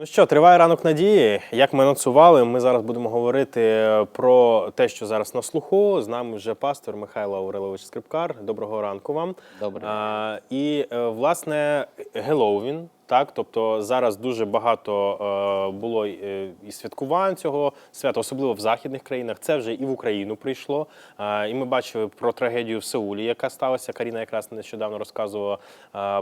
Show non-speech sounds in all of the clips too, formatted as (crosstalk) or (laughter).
Ну що, триває ранок надії. Як ми анонсували, ми зараз будемо говорити про те, що зараз на слуху. З нами вже пастор Михайло Аурелович Скрипкар. Доброго ранку вам. Добре. А, і е, власне Геловін. Так, тобто зараз дуже багато е, було е, і святкувань цього свята, особливо в західних країнах. Це вже і в Україну прийшло. Е, і ми бачили про трагедію в Сеулі, яка сталася. Каріна якраз нещодавно розказувала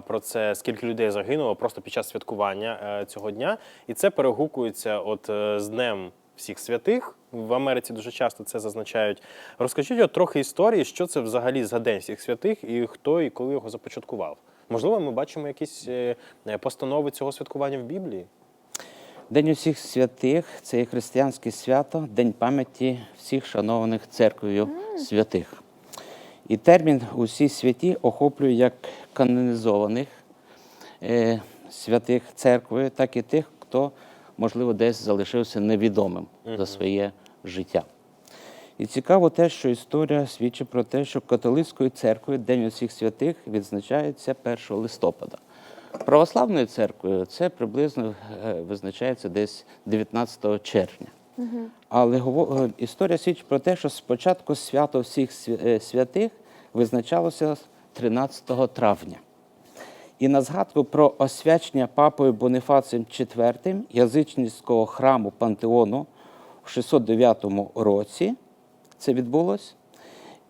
про це, скільки людей загинуло просто під час святкування цього дня. І це перегукується от з днем всіх святих. В Америці дуже часто це зазначають. Розкажіть от трохи історії, що це взагалі за день всіх святих, і хто і коли його започаткував. Можливо, ми бачимо якісь е, е, постанови цього святкування в Біблії. День усіх святих це є християнське свято, День пам'яті всіх шанованих церквою святих. І термін усі святі охоплює як канонізованих е, святих церкви, так і тих, хто, можливо, десь залишився невідомим за своє життя. І цікаво те, що історія свідчить про те, що католицькою церквою День усіх святих відзначається 1 листопада. Православною церквою це приблизно е, визначається десь 19 червня. Але е, історія свідчить про те, що спочатку свято всіх е, святих визначалося 13 травня. І на згадку про освячення папою Бонифацієм IV язичницького храму Пантеону в 609 році це відбулось.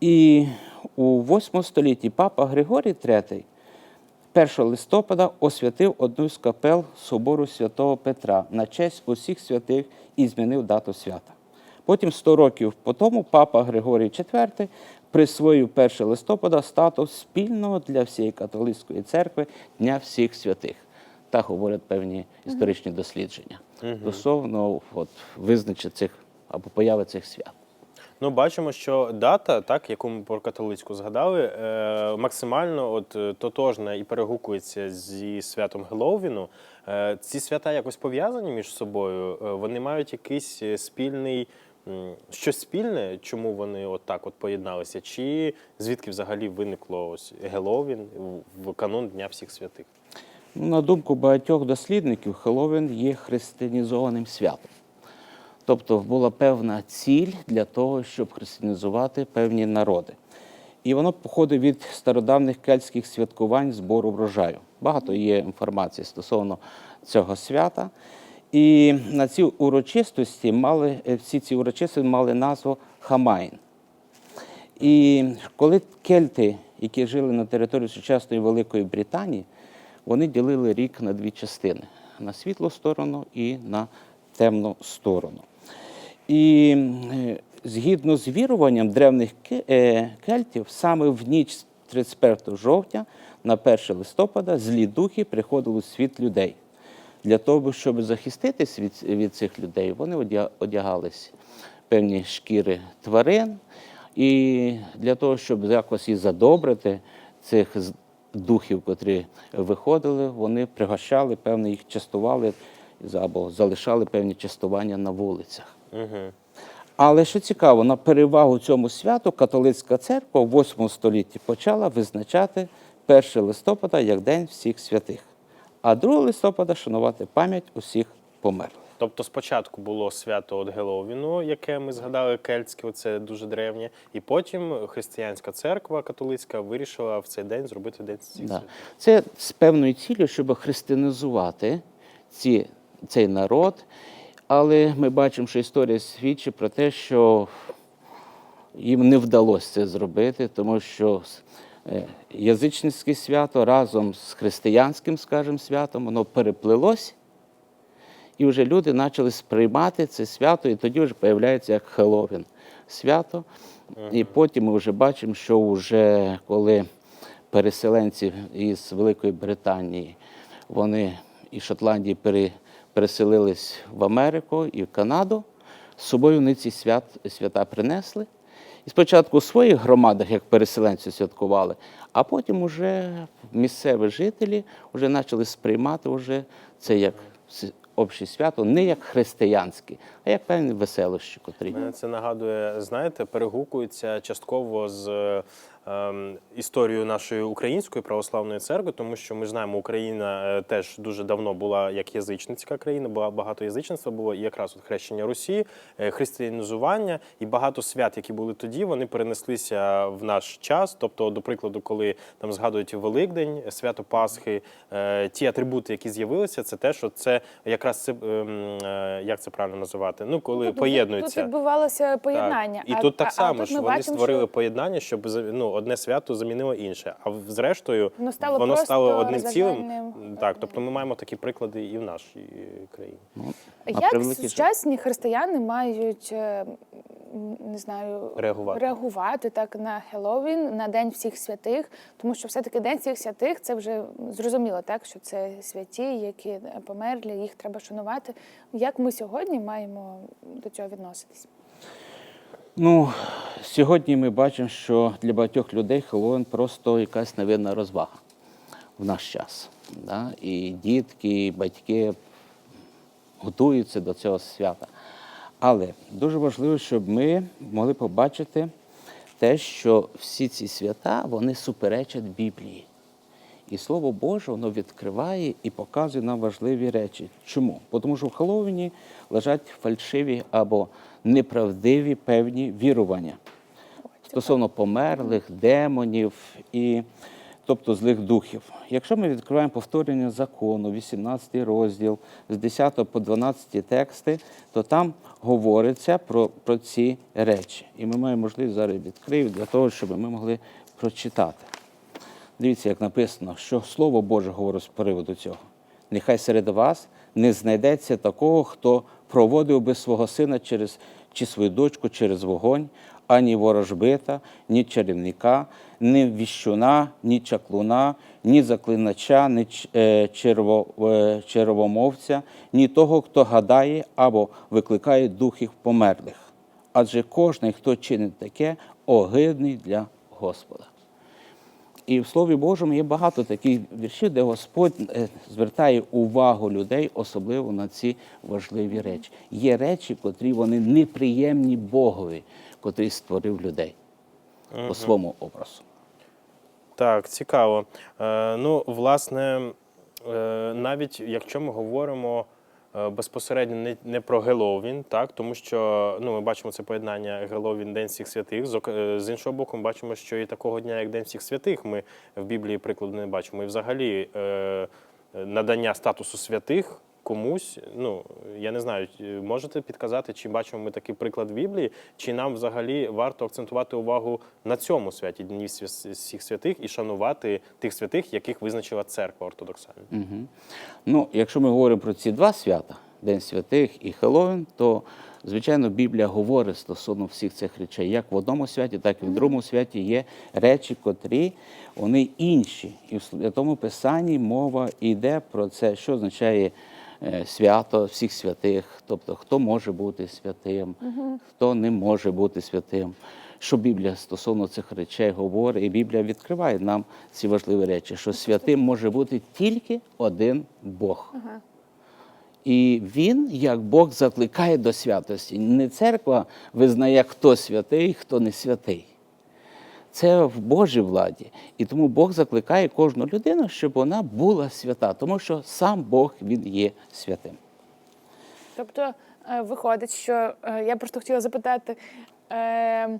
І у 8 столітті папа Григорій III 1 листопада освятив одну з капел собору святого Петра на честь усіх святих і змінив дату свята. Потім 100 років по тому папа Григорій IV присвоїв 1 листопада статус спільного для всієї католицької церкви Дня всіх святих. Так говорять певні історичні дослідження стосовно от, визначення цих або появи цих свят. Ну, бачимо, що дата, так, яку ми про католицьку згадали, е, максимально от, е, тотожна і перегукується зі святом Геловіну. Е, ці свята якось пов'язані між собою. Вони мають якийсь спільний. Щось спільне, чому вони от от поєдналися? Чи звідки взагалі виникло ось Геловін в- канун Дня всіх святих? На думку багатьох дослідників, Хеллоуін є християнізованим святом. Тобто була певна ціль для того, щоб християнізувати певні народи. І воно походить від стародавних кельтських святкувань збору врожаю. Багато є інформації стосовно цього свята. І на ці урочистості мали, е, всі ці урочистості мали назву Хамайн. І коли кельти, які жили на території сучасної Великої Британії, вони ділили рік на дві частини: на світлу сторону і на темну сторону. І е, згідно з віруванням древніх е, кельтів, саме в ніч з 31 жовтня на 1 листопада злі духи приходили у світ людей. Для того, щоб захиститись від, від цих людей, вони одя- одягались певні шкіри тварин. І для того, щоб якось і задобрити цих духів, котрі виходили, вони пригощали, певно, їх частували або залишали певні частування на вулицях. Угу. Але що цікаво, на перевагу цьому святу католицька церква в 8 столітті почала визначати 1 листопада як День всіх святих, а 2 листопада шанувати пам'ять усіх померлих. Тобто спочатку було свято от Геловіну, яке ми згадали кельтське, це дуже древнє, і потім християнська церква католицька вирішила в цей день зробити день всіх Да. Це з певною ціллю, щоб християнізувати ці, цей народ. Але ми бачимо, що історія свідчить про те, що їм не вдалося це зробити, тому що е, язичницьке свято разом з християнським, скажімо, святом, воно переплилось. І вже люди почали сприймати це свято, і тоді вже з'являється як Хеллоуін свято. І потім ми вже бачимо, що вже коли переселенці із Великої Британії, вони із Шотландії пере, переселились в Америку і в Канаду, з собою вони ці свят, свята принесли. І спочатку у своїх громадах, як переселенці, святкували, а потім уже місцеві жителі вже почали сприймати вже це як обще свято не як християнське, а як певні веселощі, котрі. Мене це нагадує, знаєте, перегукується частково з ем, нашої української православної церкви, тому що ми знаємо, Україна е, теж дуже давно була як язичницька країна, була багато язичництва було, і якраз от хрещення Русі, е, християнізування, і багато свят, які були тоді, вони перенеслися в наш час. Тобто, до прикладу, коли там згадують Великдень, свято Пасхи, е, ті атрибути, які з'явилися, це те, що це якраз це ем, як це правильно називати? Ну коли Тут- поєднуються. Тут відбувалося поєднання. Так. І а, тут так а- а само тут ж вони бачимо, створили що поєднання, щоб ну, одне свято замінило інше. А зрештою Воно стало просто стало одним цілим. Так, тобто ми маємо такі приклади і в нашій країні. Як сучасні християни мають е, не знаю Реагувати. реагувати так на Хеллоуін, на День всіх святих, тому що все-таки День всіх святих це вже зрозуміло, так що це святі, які е, померлі, їх треба шанувати. Як ми сьогодні маємо до цього відноситись? Ну, сьогодні ми бачимо, що для багатьох людей Хеллоуін просто якась невинна розвага в наш час. Да? І дітки, і батьки готуються до цього свята. Але дуже важливо, щоб ми могли побачити те, що всі ці свята вони суперечать Біблії. І Слово Боже воно відкриває і показує нам важливі речі. Чому? Тому що в Хеллоуіні лежать фальшиві або неправдиві певні вірування стосовно померлих, демонів і тобто злих духів. Якщо ми відкриваємо повторення закону, 18 розділ з 10 по 12 тексти, то там говориться про, про ці речі. І ми маємо можливість зараз відкрити для того, щоб ми могли прочитати. Дивіться, як написано, що Слово Боже говорить з приводу цього. Нехай серед вас не знайдеться такого, хто проводив би свого сина через чи свою дочку через вогонь, ані ворожбита, ні чарівника, ні віщуна, ні чаклуна, ні заклинача, ні е, е, червомовця, ні того, хто гадає або викликає духів померлих. Адже кожний, хто чинить таке, огидний для Господа. І в Слові Божому є багато таких віршів, де Господь е, звертає увагу людей, особливо на ці важливі речі. Є речі, котрі вони неприємні Богові, котрий створив людей по своєму образу. Так, цікаво. Е, ну, власне, е, навіть якщо ми говоримо безпосередньо не, не про Геловін, так, тому що ну, ми бачимо це поєднання Геловін День всіх святих. Е, з іншого боку, ми бачимо, що і такого дня, як День всіх святих, ми в Біблії прикладу не бачимо. І взагалі е, надання статусу святих. Комусь, ну я не знаю, можете підказати, чи бачимо ми такий приклад в Біблії, чи нам взагалі варто акцентувати увагу на цьому святі Дні всіх святих і шанувати тих святих, яких визначила церква ортодоксальна. Угу. Ну, якщо ми говоримо про ці два свята, День святих і Хеллоуін, то звичайно Біблія говорить стосовно всіх цих речей. Як в одному святі, так і в другому святі є речі, котрі вони інші. І в Святому Писанні мова йде про це, що означає свято всіх святих, тобто хто може бути святим, хто не може бути святим. Що Біблія стосовно цих речей говорить, і Біблія відкриває нам ці важливі речі, що святим може бути тільки один Бог. І він, як Бог, закликає до святості. Не церква визнає, хто святий, хто не святий. Це в Божій владі. І тому Бог закликає кожну людину, щоб вона була свята, тому що сам Бог він є святим. Тобто е, виходить, що е, я просто хотіла запитати, е,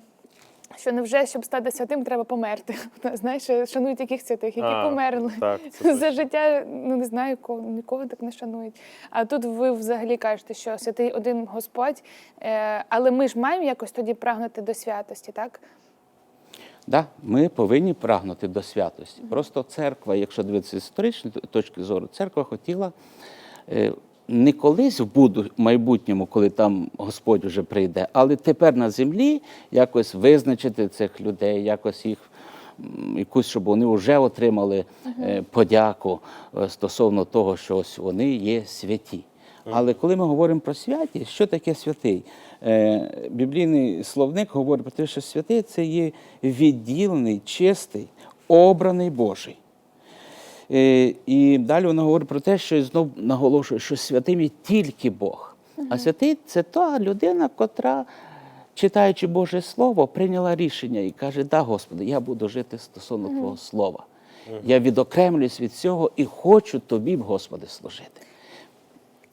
що невже, щоб стати святим, треба померти? (laughs) Знаєш, шанують яких святих, які А, померли. так, (laughs) За життя, ну не знаю, кого, нікого так не шанують. А тут ви взагалі кажете, що святий один Господь, е, але ми ж маємо якось тоді прагнути до святості, так? Да, ми повинні прагнути до святості. Просто церква, якщо дивитися з історичної точки зору, церква хотіла е, не колись в майбутньому, коли там Господь вже прийде, але тепер на землі якось визначити цих людей, якось їх. Якусь, щоб вони вже отримали е, подяку е, стосовно того, що ось вони є святі. Але коли ми говоримо про святість, що таке святий? Е, біблійний словник говорить про те, що святий це є відділений, чистий, обраний Божий. Е, І далі вона говорить про те, що і знов наголошує, що святим є тільки Бог. А святий це та людина, котра, читаючи Боже Слово, прийняла рішення і каже: Да, Господи, я буду жити стосовно Твого Слова. Я відокремлююсь від цього і хочу тобі, Господи, служити.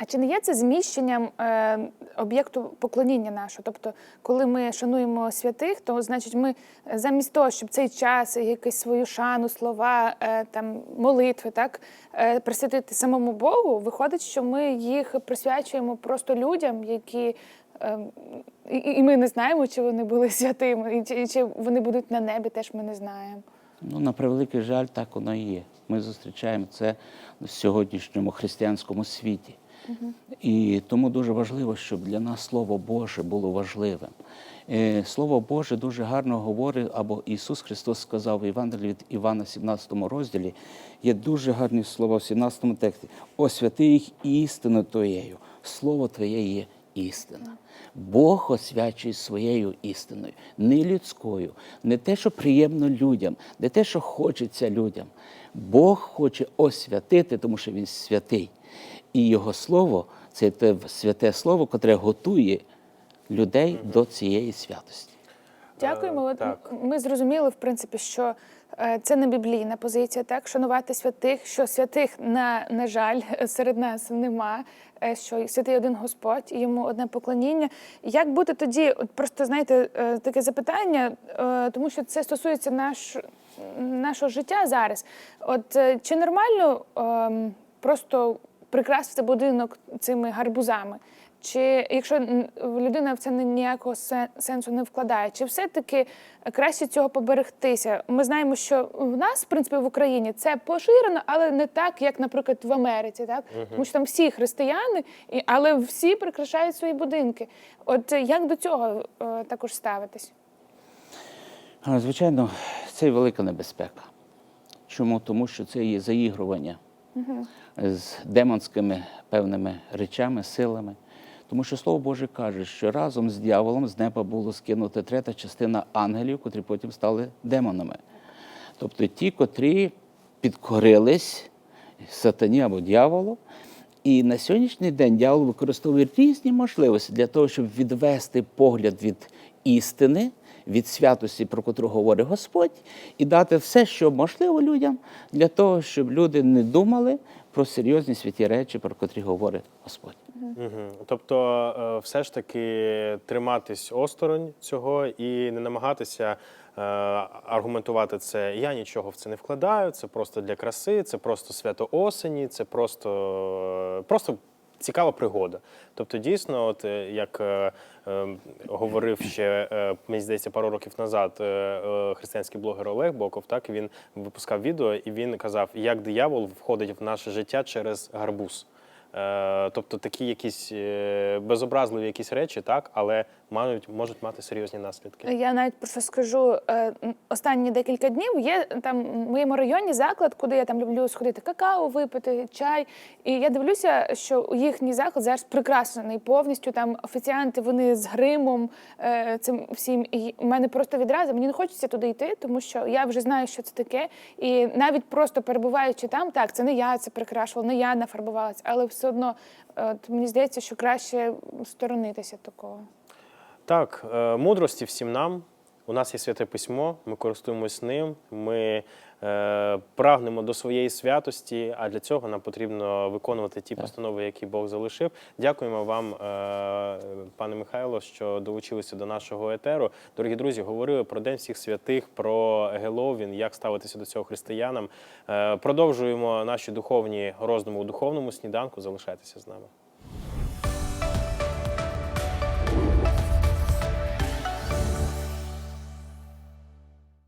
А чи не є це зміщенням е, об'єкту поклоніння нашого? Тобто, коли ми шануємо святих, то значить ми е, замість того, щоб цей час, якусь свою шану, слова, е, там молитви, так е, присвятити самому Богу, виходить, що ми їх присвячуємо просто людям, які. е, І, і ми не знаємо, чи вони були святими, і чи, чи вони будуть на небі, теж ми не знаємо. Ну, на превеликий жаль, так воно і є. Ми зустрічаємо це в сьогоднішньому християнському світі. І тому дуже важливо, щоб для нас Слово Боже було важливим. Е, Слово Боже дуже гарно говорить, або Ісус Христос сказав в Євангелії від Івана, 17 розділі, є дуже гарні слова в 17 тексті. Освяти їх істиною Твоєю. Слово Твоє є істина. Бог освячує своєю істиною, не людською, не те, що приємно людям, не те, що хочеться людям. Бог хоче освятити, тому що Він святий. І Його слово це те святе слово, котре готує людей до цієї святості. Дякуємо. Е, От так. Ми зрозуміли, в принципі, що е, це не біблійна позиція, так шанувати святих, що святих на, на жаль (laughs) серед нас нема. е, Що святий один Господь і йому одне поклоніння. Як бути тоді? От просто знаєте, е, таке запитання, тому що це стосується наш, нашого життя зараз. От чи нормально ем, просто прикрасити будинок цими гарбузами? Чи якщо людина в це ніякого сенсу не вкладає, чи все-таки краще цього поберегтися? Ми знаємо, що в нас, в принципі, в Україні це поширено, але не так, як, наприклад, в Америці, так тому що там всі християни, але всі прикрашають свої будинки. От як до цього е, також ставитись? Звичайно, це велика небезпека. Чому? Тому що це є заігрування з демонськими певними речами, силами. Тому що Слово Боже каже, що разом з дьяволом з неба було скинута третя частина ангелів, котрі потім стали демонами. Тобто ті, котрі підкорились сатані або дьяволу. І на сьогоднішній день дьявол використовує різні можливості для того, щоб відвести погляд від істини, від святості, про котру говорить Господь, і дати все, що можливо людям, для того, щоб люди не думали про серйозні святі речі, про котрі говорить Господь. Мгм. Тобто, е, все ж таки триматись осторонь цього і не намагатися е, аргументувати це. Я нічого в це не вкладаю, це просто для краси, це просто свято осені, це просто, е, просто цікава пригода. Тобто, дійсно, от е, як е, е, говорив ще, е, мені здається, пару років назад е, е, християнський блогер Олег Боков, так він випускав відео, і він казав, як диявол входить в наше життя через гарбуз. Е, Тобто такі якісь е, безобразливі якісь речі, так, але мають, можуть мати серйозні наслідки. Я навіть просто скажу е, останні декілька днів є там в моєму районі заклад, куди я там люблю сходити какао, випити, чай. І я дивлюся, що їхній заклад зараз прикрашений повністю. Там офіціанти вони з гримом е, цим всім. І в мене просто відразу мені не хочеться туди йти, тому що я вже знаю, що це таке. І навіть просто перебуваючи там, так це не я це прикрашувала, не я нафарбувалася, але все одно е, от, мені здається, що краще сторонитися такого. Так, е, мудрості всім нам. У нас є святе письмо, ми користуємось ним. Ми е, прагнемо до своєї святості, а для цього нам потрібно виконувати ті постанови, які Бог залишив. Дякуємо вам, е, пане Михайло, що долучилися до нашого етеру. Дорогі друзі, говорили про День всіх святих, про Геловін, як ставитися до цього християнам. Е, продовжуємо наші духовні роздуми у духовному сніданку. Залишайтеся з нами.